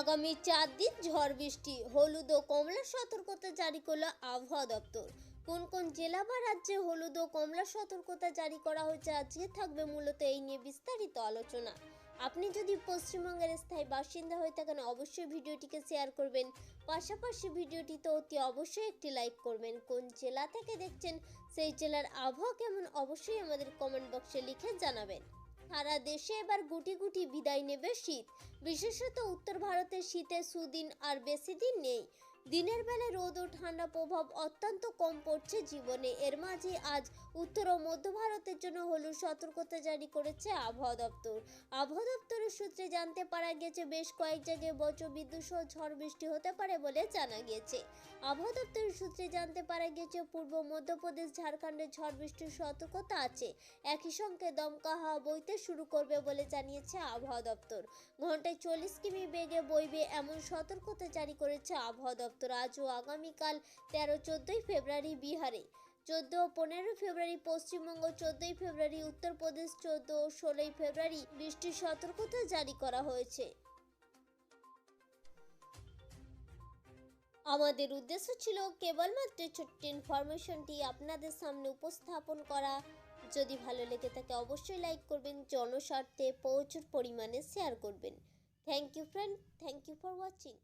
আগামী চার দিন ঝড় বৃষ্টি, হলুদ ও কমলা সতর্কতা জারি করল আবহাওয়া দপ্তর। কোন কোন জেলা বা রাজ্যে হলুদ ও কমলা সতর্কতা জারি করা হয়েছে আজকে থাকবে মূলত এই নিয়ে বিস্তারিত আলোচনা। আপনি যদি পশ্চিমবঙ্গের স্থায়ী বাসিন্দা হয়ে থাকেন, অবশ্যই ভিডিওটিকে শেয়ার করবেন। পাশাপাশি ভিডিওটিতে অতি অবশ্যই একটি লাইক করবেন। কোন জেলা থেকে দেখছেন, সেই জেলার আবহাওয়া কেমন, অবশ্যই আমাদের কমেন্ট বক্সে লিখে জানাবেন। সারা দেশে এবার গুটি গুটি বিদায় নেবে শীত। বিশেষত উত্তর ভারতের শীতে সুদিন আর বেশি দিন নেই। দিনের বেলা রোদ ও ঠান্ডা প্রভাব অত্যন্ত কম পড়ছে জীবনে। এর মাঝে আজ উত্তর ও মধ্য ভারতের জন্য হলুদ সতর্কতা জারি করেছে আবহাওয়া দপ্তর। আবহাওয়া দপ্তরের সূত্রে জানতে পারা গেছে, বেশ কয়েক জায়গায় বজ্র, বিদ্যুৎ সহ ঝড় বৃষ্টি হতে পারে বলে জানা গিয়েছে। আবহাওয়া দপ্তরের সূত্রে জানতে পারা গেছে পূর্ব মধ্যপ্রদেশ, ঝাড়খণ্ডে ঝড় বৃষ্টির সতর্কতা আছে। একই সঙ্গে দমকা হাওয়া বইতে শুরু করবে বলে জানিয়েছে আবহাওয়া দপ্তর। ঘন্টায় চল্লিশ কিমি বেগে বইবে এমন সতর্কতা জারি করেছে আবহাওয়া দপ্তর আজ ও আগামীকাল তেরো চোদ্দোই ফেব্রুয়ারি বিহারে, চোদ্দ ও পনেরো ফেব্রুয়ারি পশ্চিমবঙ্গ, চোদ্দোই ফেব্রুয়ারি উত্তরপ্রদেশ, চোদ্দ ও ষোলোই ফেব্রুয়ারি বৃষ্টির সতর্কতা জারি করা হয়েছে। আমাদের উদ্দেশ্য ছিল কেবলমাত্র ছোট্ট ইনফরমেশনটি আপনাদের সামনে উপস্থাপন করা। যদি ভালো লেগে থাকে অবশ্যই লাইক করবেন, জনস্বার্থে প্রচুর পরিমাণে শেয়ার করবেন। Thank you friend, thank you for watching.